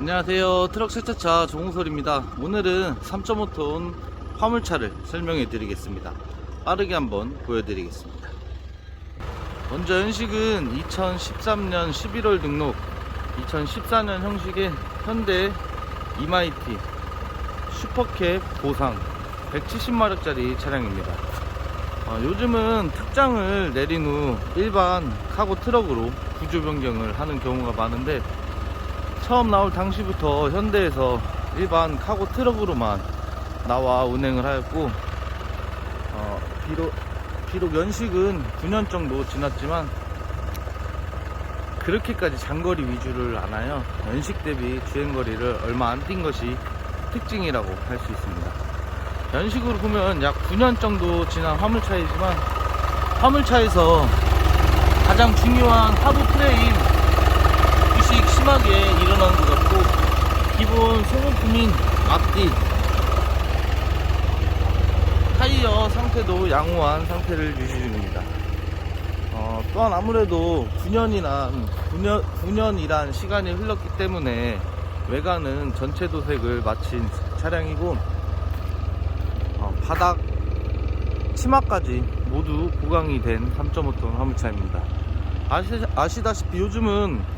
안녕하세요. 트럭 세차차 정우설입니다. 오늘은 3.5톤 화물차를 설명해 드리겠습니다. 빠르게 한번 보여드리겠습니다. 먼저 연식은 2013년 11월 등록 2014년 형식의 현대 이마이티 슈퍼캡 보상 170마력짜리 차량입니다. 어, 요즘은 특장을 내린 후 일반 카고 트럭으로 구조 변경을 하는 경우가 많은데 처음 나올 당시부터 현대에서 일반 카고 트럭으로만 나와 운행을 하였고 어, 비록, 비록 연식은 9년 정도 지났지만 그렇게까지 장거리 위주를 안 하여 연식 대비 주행거리를 얼마 안 뛴 것이 특징이라고 할 수 있습니다. 연식으로 보면 약 9년 정도 지난 화물차이지만 화물차에서 가장 중요한 하부 프레임 심하게 일어난 것 같고 기본 소모품인 앞뒤 타이어 상태도 양호한 상태를 유지 중입니다. 어, 또한 아무래도 9년이나 9년 9년이란 시간이 흘렀기 때문에 외관은 전체 도색을 마친 차량이고 어, 바닥 치마까지 모두 보강이 된 3.5톤 화물차입니다. 아시, 아시다시피 요즘은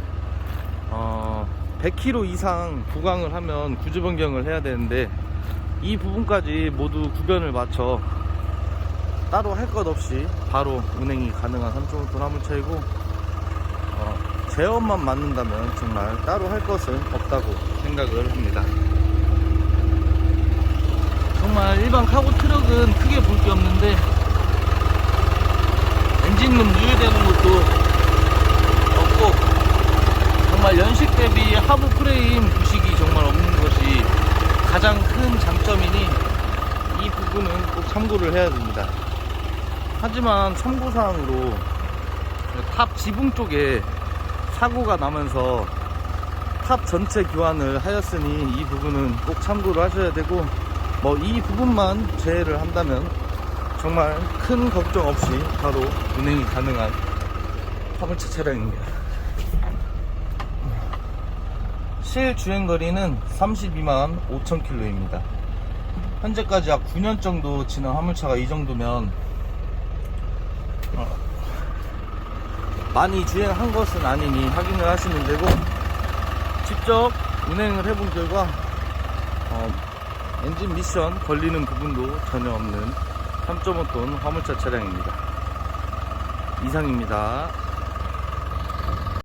어, 100km 이상 구강을 하면 구조 변경을 해야 되는데 이 부분까지 모두 구변을 맞춰 따로 할 것 없이 바로 운행이 가능한 3.5톤 화물차이고 어, 제어만 맞는다면 정말 따로 할 것은 없다고 생각을 합니다. 정말 일반 카고 트럭은 크게 볼 게 없는데 엔진룸 누유되는 것도 없고 정말 연식 대비 하부 프레임 부식이 정말 없는 것이 가장 큰 장점이니 이 부분은 꼭 참고를 해야 됩니다. 하지만 참고사항으로 탑 지붕 쪽에 사고가 나면서 탑 전체 교환을 하였으니 이 부분은 꼭 참고를 하셔야 되고 뭐 이 부분만 제외를 한다면 정말 큰 걱정 없이 바로 운행이 가능한 화물차 차량입니다. 실 주행 거리는 32만 5천 킬로입니다. 현재까지 약 9년 정도 지난 화물차가 이 정도면 어, 많이 주행한 것은 아니니 확인을 하시면 되고 직접 운행을 해본 결과 어, 엔진 미션 걸리는 부분도 전혀 없는 3.5톤 화물차 차량입니다. 이상입니다.